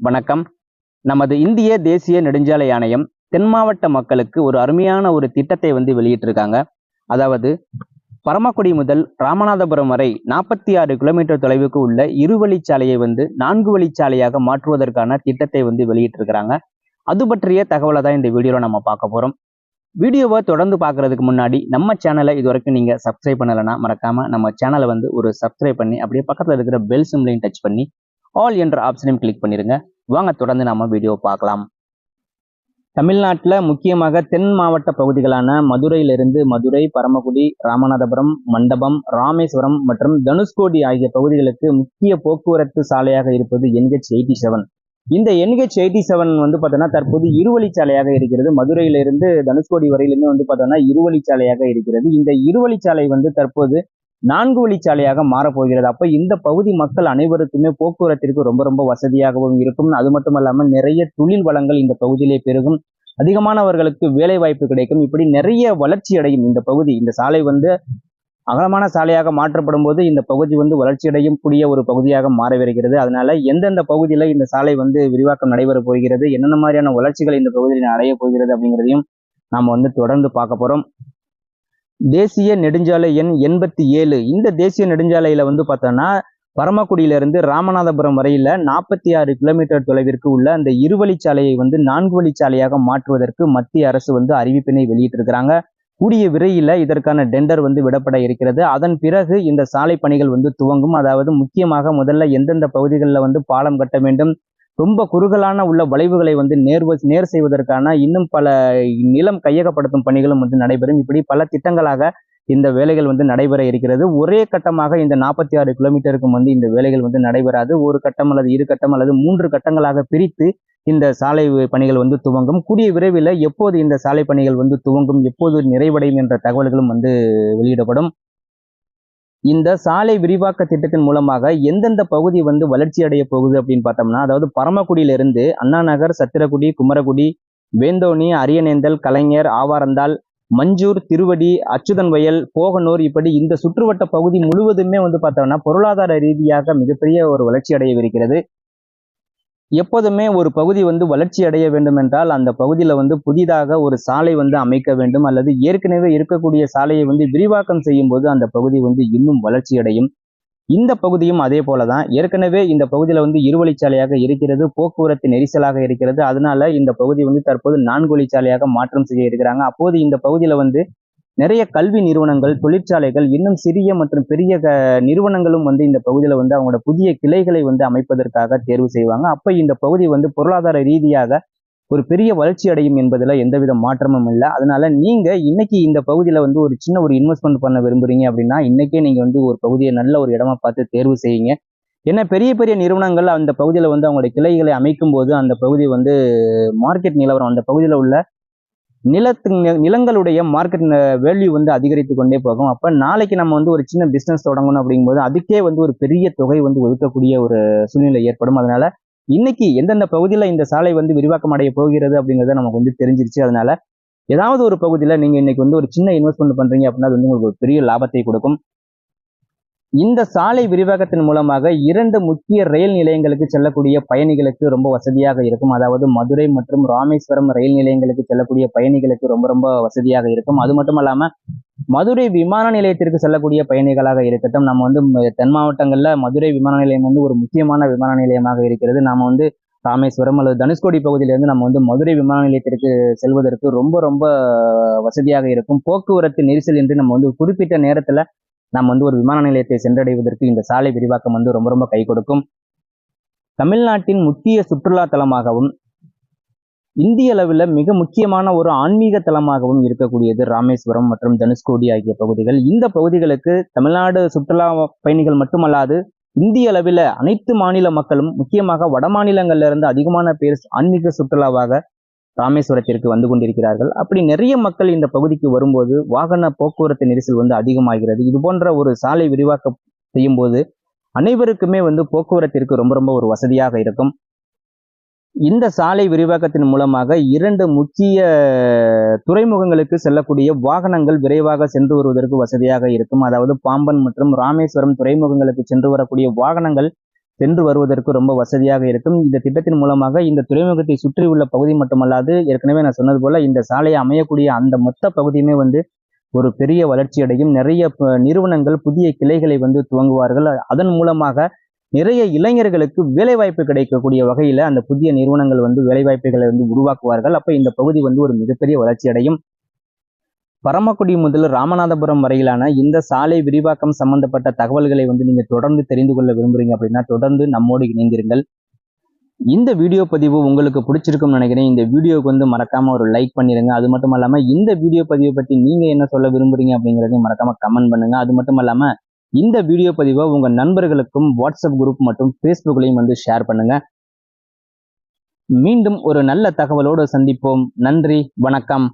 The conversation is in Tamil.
வணக்கம். நமது இந்திய தேசிய நெடுஞ்சாலை ஆணையம் தென் மாவட்ட மக்களுக்கு ஒரு அருமையான ஒரு திட்டத்தை வந்து வெளியிட்டிருக்காங்க. அதாவது பரமக்குடி முதல் ராமநாதபுரம் வரை நாற்பத்தி ஆறு கிலோமீட்டர் தொலைவுக்கு உள்ள இருவழிச்சாலையை வந்து நான்கு வழிச்சாலையாக மாற்றுவதற்கான திட்டத்தை வந்து வெளியிட்டிருக்கிறாங்க. அது பற்றிய தகவலை தான் இந்த வீடியோவில் நம்ம பார்க்க போகிறோம் வீடியோவை தொடர்ந்து பார்க்குறதுக்கு முன்னாடி நம்ம சேனலை இது வரைக்கும் நீங்கள் சப்ஸ்கிரைப் பண்ணலைன்னா மறக்காமல் நம்ம சேனலை வந்து ஒரு சப்ஸ்கிரைப் பண்ணி அப்படியே பக்கத்தில் இருக்கிற பெல் சிம்லையும் டச் பண்ணி ஆல் என்ற ஆப்ஷனையும் கிளிக் பண்ணிருங்க. வாங்க தொடர்ந்து நம்ம வீடியோ பார்க்கலாம். தமிழ்நாட்டில் முக்கியமாக தென் மாவட்ட பகுதிகளான மதுரையிலிருந்து மதுரை பரமக்குடி ராமநாதபுரம் மண்டபம் ராமேஸ்வரம் மற்றும் தனுஷ்கோடி ஆகிய பகுதிகளுக்கு முக்கிய போக்குவரத்து சாலையாக இருப்பது என்ஹெச் எயிட்டி செவன் இந்த என்ஹெச் எயிட்டி செவன் வந்து பார்த்தோன்னா தற்போது இருவழிச்சாலையாக இருக்கிறது. மதுரையிலிருந்து தனுஷ்கோடி வரையிலுமே வந்து பார்த்தோன்னா இருவழிச்சாலையாக இருக்கிறது. இந்த இருவழிச்சாலை வந்து தற்போது நான்கு வழிச்சாலையாக மாறப்போகிறது. அப்ப இந்த பகுதி மக்கள் அனைவருக்குமே போக்குவரத்திற்கு ரொம்ப ரொம்ப வசதியாகவும் இருக்கும். அது மட்டும் இல்லாமல் நிறைய தொழில் வளங்கள் இந்த பகுதியிலே பெருகும். அதிகமானவர்களுக்கு வேலை வாய்ப்பு கிடைக்கும். இப்படி நிறைய வளர்ச்சி அடையும் இந்த பகுதி. இந்த சாலை வந்து அகலமான சாலையாக மாற்றப்படும் போது இந்த பகுதி வந்து வளர்ச்சி அடையும் கூடிய ஒரு பகுதியாக மாறவிருக்கிறது அதனால எந்தெந்த பகுதியில் இந்த சாலை வந்து விரிவாக்கம் நடைபெற போகிறது என்னென்ன மாதிரியான வளர்ச்சிகள் இந்த பகுதியில் அடைய போகிறது அப்படிங்கிறதையும் நாம வந்து தொடர்ந்து பார்க்க போறோம். தேசிய நெடுஞ்சாலை எண் எண்பத்தி ஏழு. இந்த தேசிய நெடுஞ்சாலையில வந்து பார்த்தோன்னா பரமக்குடியிலிருந்து ராமநாதபுரம் வரையில நாற்பத்தி ஆறு கிலோமீட்டர் தொலைவிற்கு உள்ள அந்த இருவழிச்சாலையை வந்து நான்கு வழிச்சாலையாக மாற்றுவதற்கு மத்திய அரசு வந்து அறிவிப்பினை வெளியிட்டிருக்கிறாங்க. கூடிய விரையில் இதற்கான டெண்டர் வந்து விடப்பட இருக்கிறது. அதன் பிறகு இந்த சாலை பணிகள் வந்து துவங்கும். அதாவது முக்கியமாக முதல்ல எந்தெந்த பகுதிகளில் வந்து பாலம் கட்ட வேண்டும் ரொம்ப குறுகலான உள்ள வளைவுகளை வந்து நேர்வ நேர் செய்வதற்கான இன்னும் பல நிலம் கையகப்படுத்தும் பணிகளும் வந்து நடைபெறும். இப்படி பல திட்டங்களாக இந்த வேலைகள் வந்து நடைபெற இருக்கிறது. ஒரே கட்டமாக இந்த நாற்பத்தி ஆறு கிலோமீட்டருக்கும் வந்து இந்த வேலைகள் வந்து நடைபெறாது. ஒரு கட்டம் அல்லது இரு கட்டம் அல்லது மூன்று கட்டங்களாக பிரித்து இந்த சாலை பணிகள் வந்து துவங்கும். கூடிய விரைவில் எப்போது இந்த சாலை பணிகள் வந்து துவங்கும் எப்போது நிறைவடையும் என்ற தகவல்களும் வந்து வெளியிடப்படும். இந்த சாலை விரிவாக்க திட்டத்தின் மூலமாக எந்தெந்த பகுதி வந்து வளர்ச்சி அடைய போகுது அப்படின்னு பார்த்தோம்னா அதாவது பரமக்குடியிலிருந்து அண்ணா நகர் சத்திரக்குடி குமரகுடி வேந்தோணி அரியநேந்தல் கலைஞர் ஆவாரந்தால் மஞ்சூர் திருவடி அச்சுதன் வயல் போகனூர் இப்படி இந்த சுற்றுவட்ட பகுதி முழுவதுமே வந்து பார்த்தோம்னா பொருளாதார ரீதியாக மிகப்பெரிய ஒரு வளர்ச்சி அடையவிருக்கிறது. எப்போதுமே ஒரு பகுதி வந்து வளர்ச்சி அடைய வேண்டும் என்றால் அந்த பகுதியில் வந்து புதிதாக ஒரு சாலை வந்து அமைக்க வேண்டும். அல்லது ஏற்கனவே இருக்கக்கூடிய சாலையை வந்து விரிவாக்கம் செய்யும் போது அந்த பகுதி வந்து இன்னும் வளர்ச்சி அடையும். இந்த பகுதியும் அதே போல தான் ஏற்கனவே இந்த பகுதியில் வந்து இருவழிச்சாலையாக இருக்கிறது போக்குவரத்து நெரிசலாக இருக்கிறது. அதனால இந்த பகுதி வந்து தற்போது நான்கு வழிச்சாலையாக மாற்றம் செய்ய இருக்கிறாங்க. அப்போது இந்த பகுதியில் வந்து நிறைய கல்வி நிறுவனங்கள் தொழிற்சாலைகள் இன்னும் சிறிய மற்றும் பெரிய நிறுவனங்களும் வந்து இந்த பகுதியில் வந்து அவங்களோட புதிய கிளைகளை வந்து அமைப்பதற்காக தேர்வு செய்வாங்க. அப்போ இந்த பகுதி வந்து பொருளாதார ரீதியாக ஒரு பெரிய வளர்ச்சி அடையும் என்பதில் எந்தவித மாற்றமும் இல்லை. அதனால நீங்க இன்னைக்கு இந்த பகுதியில் வந்து ஒரு சின்ன ஒரு இன்வெஸ்ட்மெண்ட் பண்ண விரும்புறீங்க அப்படின்னா இன்னைக்கே நீங்க வந்து ஒரு பகுதியை நல்ல ஒரு இடமா பார்த்து தேர்வு செய்யுங்க. ஏன்னா பெரிய பெரிய நிறுவனங்கள் அந்த பகுதியில் வந்து அவங்களுடைய கிளைகளை அமைக்கும் போது அந்த பகுதி வந்து மார்க்கெட் நிலவரம் அந்த பகுதியில் உள்ள நிலத்து நிலங்களுடைய மார்க்கெட் வேல்யூ வந்து அதிகரித்து கொண்டே போகும். அப்போ நாளைக்கு நம்ம வந்து ஒரு சின்ன பிஸ்னஸ் தொடங்கணும் அப்படிங்கும்போது அதுக்கே வந்து ஒரு பெரிய தொகை வந்து ஒதுக்கக்கூடிய ஒரு சூழ்நிலை ஏற்படும். அதனால இன்னைக்கு எந்தெந்த பகுதியில் இந்த சாலை வந்து விரிவாக்கம் அடைய போகிறது அப்படிங்கிறத நமக்கு வந்து தெரிஞ்சிருச்சு. அதனால ஏதாவது ஒரு பகுதியில் நீங்கள் இன்னைக்கு வந்து ஒரு சின்ன இன்வெஸ்ட்மெண்ட் பண்ணுறீங்க அப்படின்னா அது வந்து உங்களுக்கு ஒரு பெரிய லாபத்தை கொடுக்கும். இந்த சாலை விரிவாக்கத்தின் மூலமாக இரண்டு முக்கிய ரயில் நிலையங்களுக்கு செல்லக்கூடிய பயணிகளுக்கு ரொம்ப வசதியாக இருக்கும். அதாவது மதுரை மற்றும் ராமேஸ்வரம் ரயில் நிலையங்களுக்கு செல்லக்கூடிய பயணிகளுக்கு ரொம்ப ரொம்ப வசதியாக இருக்கும். அது மட்டும் இல்லாம மதுரை விமான நிலையத்திற்கு செல்லக்கூடிய பயணிகளாக இருக்கட்டும். நம்ம வந்து தென் மாவட்டங்கள்ல மதுரை விமான நிலையம் வந்து ஒரு முக்கியமான விமான நிலையமாக இருக்கிறது. நாம வந்து ராமேஸ்வரம் அல்லது தனுஷ்கோடி பகுதியிலிருந்து நம்ம வந்து மதுரை விமான நிலையத்திற்கு செல்வதற்கு ரொம்ப ரொம்ப வசதியாக இருக்கும். போக்குவரத்து நெரிசல் என்று நம்ம வந்து குறிப்பிட்ட நேரத்துல நாம் வந்து ஒரு விமான நிலையத்தை சென்றடைவதற்கு இந்த சாலை விரிவாக்கம் வந்து ரொம்ப ரொம்ப கை கொடுக்கும். தமிழ்நாட்டின் முக்கிய சுற்றுலா தலமாகவும் இந்திய அளவில் மிக முக்கியமான ஒரு ஆன்மீக தலமாகவும் இருக்கக்கூடியது ராமேஸ்வரம் மற்றும் தனுஷ்கோடி ஆகிய பகுதிகள். இந்த பகுதிகளுக்கு தமிழ்நாடு சுற்றுலா பயணிகள் மட்டுமல்லாது இந்திய அளவில் அனைத்து மாநில மக்களும் முக்கியமாக வட மாநிலங்கள்ல இருந்து அதிகமான பேர் ஆன்மீக சுற்றுலாவாக ராமேஸ்வரத்திற்கு வந்து கொண்டிருக்கிறார்கள். அப்படி நிறைய மக்கள் இந்த பகுதிக்கு வரும்போது வாகன போக்குவரத்து நெரிசல் வந்து அதிகமாகிறது. இது போன்ற ஒரு சாலை விரிவாக்கம் செய்யும் போது அனைவருக்குமே வந்து போக்குவரத்திற்கு ரொம்ப ரொம்ப ஒரு வசதியாக இருக்கும். இந்த சாலை விரிவாக்கத்தின் மூலமாக இரண்டு முக்கிய துறைமுகங்களுக்கு செல்லக்கூடிய வாகனங்கள் விரைவாக சென்று வருவதற்கு வசதியாக இருக்கும். அதாவது பாம்பன் மற்றும் ராமேஸ்வரம் துறைமுகங்களுக்கு சென்று வரக்கூடிய வாகனங்கள் சென்று வருவதற்கு ரொம்ப வசதியாக இருக்கும். இந்த திட்டத்தின் மூலமாக இந்த துறைமுகத்தை சுற்றியுள்ள பகுதி மட்டுமல்லாது ஏற்கனவே நான் சொன்னது போல இந்த சாலையை அமையக்கூடிய அந்த மொத்த பகுதியுமே வந்து ஒரு பெரிய வளர்ச்சி அடையும். நிறைய நிறுவனங்கள் புதிய கிளைகளை வந்து துவங்குவார்கள். அதன் மூலமாக நிறைய இளைஞர்களுக்கு வேலைவாய்ப்பு கிடைக்கக்கூடிய வகையில் அந்த புதிய நிறுவனங்கள் வந்து வேலைவாய்ப்புகளை வந்து உருவாக்குவார்கள். அப்போ இந்த பகுதி வந்து ஒரு மிகப்பெரிய வளர்ச்சி அடையும். பரமக்குடி முதல் ராமநாதபுரம் வரையிலான இந்த சாலை விரிவாக்கம் சம்பந்தப்பட்ட தகவல்களை வந்து நீங்க தொடர்ந்து தெரிந்து கொள்ள விரும்புறீங்க அப்படின்னா தொடர்ந்து நம்மோடு இணைந்திருங்கள். இந்த வீடியோ பதிவு உங்களுக்கு பிடிச்சிருக்கும்னு நினைக்கிறேன். இந்த வீடியோக்கு வந்து மறக்காம ஒரு லைக் பண்ணிருங்க. அது மட்டும் இல்லாம இந்த வீடியோ பதிவை பத்தி நீங்க என்ன சொல்ல விரும்புறீங்க அப்படிங்கறதையும் மறக்காம கமெண்ட் பண்ணுங்க. அது மட்டும் இல்லாம இந்த வீடியோ பதிவை உங்க நண்பர்களுக்கும் வாட்ஸ்அப் குரூப் மற்றும் ஃபேஸ்புக்லையும் வந்து ஷேர் பண்ணுங்க. மீண்டும் ஒரு நல்ல தகவலோடு சந்திப்போம். நன்றி. வணக்கம்.